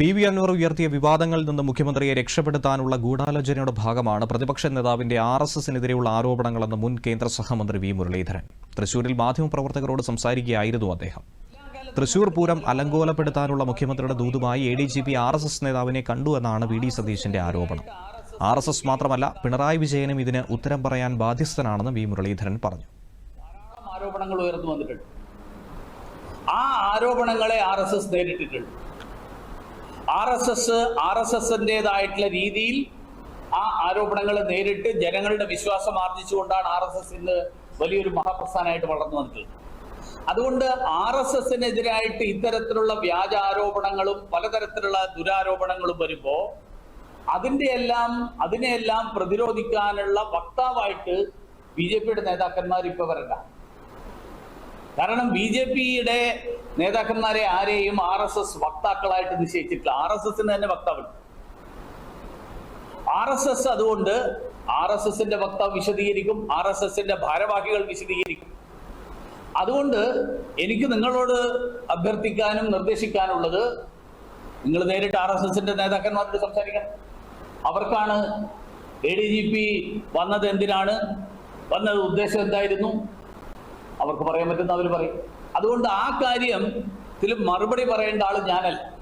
P V Anwar ഉയർത്തിയ വിവാദങ്ങളിൽ നിന്ന് മുഖ്യമന്ത്രിയെ രക്ഷപ്പെടുത്താനുള്ള ഗൂഢാലോചനയുടെ ഭാഗമാണ് പ്രതിപക്ഷ നേതാവിന്റെ ആർ എസ് എസിനെതിരെയുള്ള ആരോപണങ്ങളെന്ന് മുൻ കേന്ദ്ര സഹമന്ത്രി വി മുരളീധരൻ. തൃശൂരിൽ മാധ്യമപ്രവർത്തകരോട് സംസാരിക്കുകയായിരുന്നു അദ്ദേഹം. തൃശൂർ പൂരം അലങ്കോലപ്പെടുത്താനുള്ള മുഖ്യമന്ത്രിയുടെ ദൂതുമായി A D G P R S S നേതാവിനെ കണ്ടു എന്നാണ് വി ഡി സതീശന്റെ ആരോപണം. ആർ എസ് എസ് മാത്രമല്ല പിണറായി വിജയനും ഇതിന് ഉത്തരം പറയാൻ ബാധ്യസ്ഥനാണെന്ന് വി മുരളീധരൻ പറഞ്ഞു. ആരോപണങ്ങൾ ഉയർന്നു വന്നിട്ടുണ്ട്. ആ ആരോപണങ്ങളെ ആർ എസ് എസ് നേരിട്ടിട്ടുണ്ട്. R S S R S എസിന്റെതായിട്ടുള്ള രീതിയിൽ ആ ആരോപണങ്ങൾ നേരിട്ട് ജനങ്ങളുടെ വിശ്വാസം ആർജിച്ചുകൊണ്ടാണ് ആർ എസ് എസ് ഇന്ന് വലിയൊരു മഹാപ്രസ്ഥാനമായിട്ട് വളർന്നു വന്നിട്ടുള്ളത് അതുകൊണ്ട് ആർ എസ് എസിനെതിരായിട്ട് ഇത്തരത്തിലുള്ള വ്യാജ ആരോപണങ്ങളും പലതരത്തിലുള്ള ദുരാരോപണങ്ങളും വരുമ്പോൾ അതിന്റെ എല്ലാം അതിനെയെല്ലാം പ്രതിരോധിക്കാനുള്ള വക്താവായിട്ട് ബി ജെ പിയുടെ നേതാക്കന്മാർ ഇപ്പൊ വരണ്ട. കാരണം ബി ജെ പിയുടെ നേതാക്കന്മാരെ ആരെയും ആർ എസ് എസ് വക്താക്കളായിട്ട് നിശ്ചയിച്ചിട്ടില്ല. ആർ എസ് എസിന് തന്നെ വക്താവുണ്ട്. ആർ എസ് എസ് അതുകൊണ്ട് ആർ എസ് എസിന്റെ വക്താവ് വിശദീകരിക്കും ആർ എസ് എസിന്റെ ഭാരവാഹികൾ വിശദീകരിക്കും. അതുകൊണ്ട് എനിക്ക് നിങ്ങളോട് അഭ്യർത്ഥിക്കാനും നിർദ്ദേശിക്കാനുള്ളത് നിങ്ങൾ നേരിട്ട് ആർ എസ് എസിന്റെ നേതാക്കന്മാരോട് സംസാരിക്കണം. അവർക്കാണ് എ ഡി ജി പി വന്നത് എന്തിനാണ്? വന്നത് ഉദ്ദേശം എന്തായിരുന്നു? അവർക്ക് പറയാൻ പറ്റുന്ന അവർ പറയും. അതുകൊണ്ട് ആ കാര്യം ഇതിൽ മറുപടി പറയേണ്ട ആൾ ഞാനല്ല.